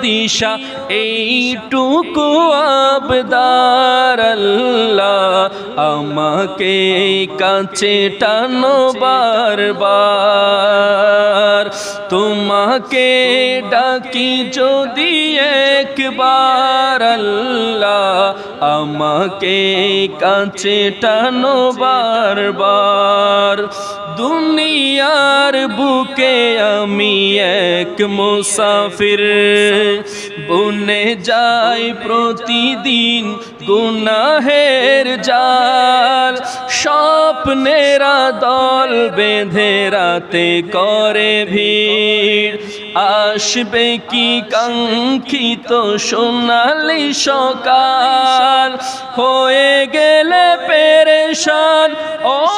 দিশা, এইটুকু আবদার আমাকে কাছে টানো বারবার। তোমাকে ডাকি যদি একবার আমাকে কাছে টানো বারবার। দুনিয়ার বুকে আমি মুসাফির। বনে যাই প্রতিদিন গুনাহের জাল। স্বপ্নেরা দল বেঁধে রাতে করে ভিড়। আসবে কি কাঙ্ক্ষিত সোনালি সকাল? হয়ে গেলে পেরেশান। ও